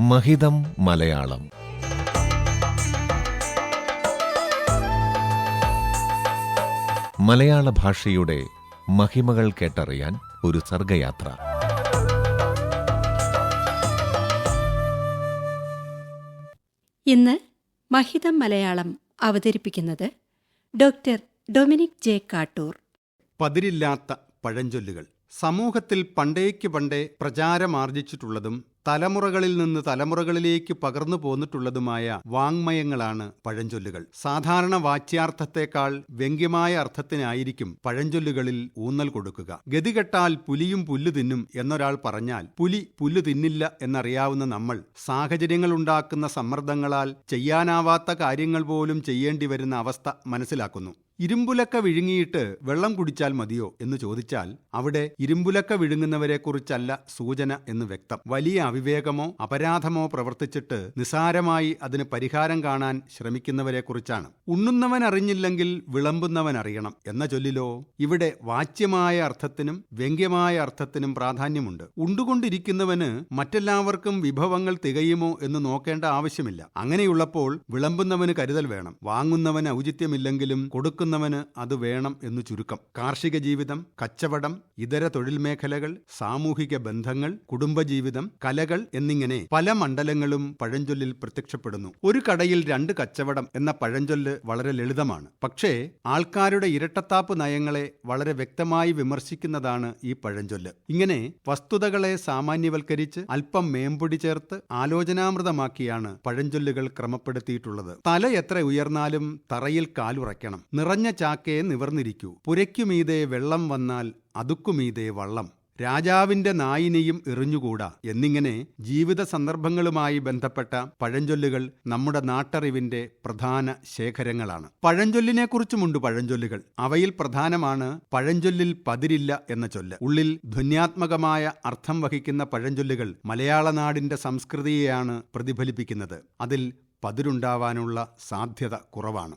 മഹിതം മലയാളം. മലയാള ഭാഷയുടെ മഹിമകൾ കേട്ടറിയാൻ ഒരു സർഗയാത്ര. ഇന്ന് മഹിതം മലയാളം അവതരിപ്പിക്കുന്നത് ഡോക്ടർ ഡൊമിനിക് ജെ കാട്ടൂർ. പതിരില്ലാത്ത പഴഞ്ചൊല്ലുകൾ. സമൂഹത്തിൽ പണ്ടേക്ക് പണ്ടേ പ്രചാരമാർജിച്ചിട്ടുള്ളതും തലമുറകളിൽ നിന്ന് തലമുറകളിലേക്ക് പകർന്നു പോന്നിട്ടുള്ളതുമായ വാങ്മയങ്ങളാണ് പഴഞ്ചൊല്ലുകൾ. സാധാരണ വാച്യാർത്ഥത്തെക്കാൾ വ്യംഗ്യമായ അർത്ഥത്തിനായിരിക്കും പഴഞ്ചൊല്ലുകളിൽ ഊന്നൽ കൊടുക്കുക. ഗതികെട്ടാൽ പുലിയും പുല്ല് തിന്നും എന്നൊരാൾ പറഞ്ഞാൽ പുലി പുല്ല് തിന്നില്ല എന്നറിയാവുന്ന നമ്മൾ സാഹചര്യങ്ങളുണ്ടാക്കുന്ന സമ്മർദ്ദങ്ങളാൽ ചെയ്യാനാവാത്ത കാര്യങ്ങൾ പോലും ചെയ്യേണ്ടി വരുന്ന അവസ്ഥ മനസ്സിലാക്കുന്നു. ഇരുമ്പുലക്ക വിഴുങ്ങിയിട്ട് വെള്ളം കുടിച്ചാൽ മതിയോ എന്ന് ചോദിച്ചാൽ അവിടെ ഇരുമ്പുലക്ക വിഴുങ്ങുന്നവരെക്കുറിച്ചല്ല സൂചന എന്ന് വ്യക്തം. വലിയ അവിവേകമോ അപരാധമോ പ്രവർത്തിച്ചിട്ട് നിസാരമായി അതിന് പരിഹാരം കാണാൻ ശ്രമിക്കുന്നവരെക്കുറിച്ചാണ്. ഉണ്ണുന്നവൻ അറിഞ്ഞില്ലെങ്കിൽ വിളമ്പുന്നവൻ അറിയണം എന്ന ചൊല്ലിലോ ഇവിടെ വാച്യമായ അർത്ഥത്തിനും വ്യംഗ്യമായ അർത്ഥത്തിനും പ്രാധാന്യമുണ്ട്. ഉണ്ടുകൊണ്ടിരിക്കുന്നവന് മറ്റെല്ലാവർക്കും വിഭവങ്ങൾ തികയുമോ എന്ന് നോക്കേണ്ട ആവശ്യമില്ല. അങ്ങനെയുള്ളപ്പോൾ വിളമ്പുന്നവന് കരുതൽ വേണം. വാങ്ങുന്നവന് ഔചിത്യമില്ലെങ്കിലും കൊടുക്കുന്നവന് അത് വേണം എന്ന് ചുരുക്കം. കാർഷിക ജീവിതം കച്ചവടം ഇതര തൊഴിൽ മേഖലകൾ സാമൂഹിക ബന്ധങ്ങൾ കുടുംബജീവിതം കലകൾ എന്നിങ്ങനെ പല മണ്ഡലങ്ങളും പഴഞ്ചൊല്ലിൽ പ്രത്യക്ഷപ്പെടുന്നു. ഒരു കടയിൽ രണ്ട് കച്ചവടം എന്ന പഴഞ്ചൊല്ല് വളരെ ലളിതമാണ്. പക്ഷേ ആൾക്കാരുടെ ഇരട്ടത്താപ്പ് നയങ്ങളെ വളരെ വ്യക്തമായി വിമർശിക്കുന്നതാണ് ഈ പഴഞ്ചൊല്ല്. ഇങ്ങനെ വസ്തുതകളെ സാമാന്യവൽക്കരിച്ച് അല്പം മേമ്പൊടി ചേർത്ത് ആലോചനാമൃതമാക്കിയാണ് പഴഞ്ചൊല്ലുകൾ ക്രമപ്പെടുത്തിയിട്ടുള്ളത്. തല എത്ര ഉയർന്നാലും തറയിൽ കാലുറയ്ക്കണം നിറഞ്ഞ ചാക്കയെ നിവർന്നിരിക്കൂ. പുരയ്ക്കുമീതെ വെള്ളം വന്നാൽ അതുക്കുമീതെ വള്ളം. രാജാവിന്റെ നായിനെയും എറിഞ്ഞുകൂടാ. എന്നിങ്ങനെ ജീവിത സന്ദർഭങ്ങളുമായി ബന്ധപ്പെട്ട പഴഞ്ചൊല്ലുകൾ നമ്മുടെ നാട്ടറിവിന്റെ പ്രധാന ശേഖരങ്ങളാണ്. പഴഞ്ചൊല്ലിനെക്കുറിച്ചുമുണ്ട് പഴഞ്ചൊല്ലുകൾ. അവയിൽ പ്രധാനമാണ് പഴഞ്ചൊല്ലിൽ പതിരില്ല എന്ന ചൊല്ല്. ഉള്ളിൽ ധ്വന്യാത്മകമായ അർത്ഥം വഹിക്കുന്ന പഴഞ്ചൊല്ലുകൾ മലയാള നാടിന്റെ സംസ്കൃതിയെയാണ് പ്രതിഫലിപ്പിക്കുന്നത്. അതിൽ പതിരുണ്ടാവാനുള്ള സാധ്യത കുറവാണ്.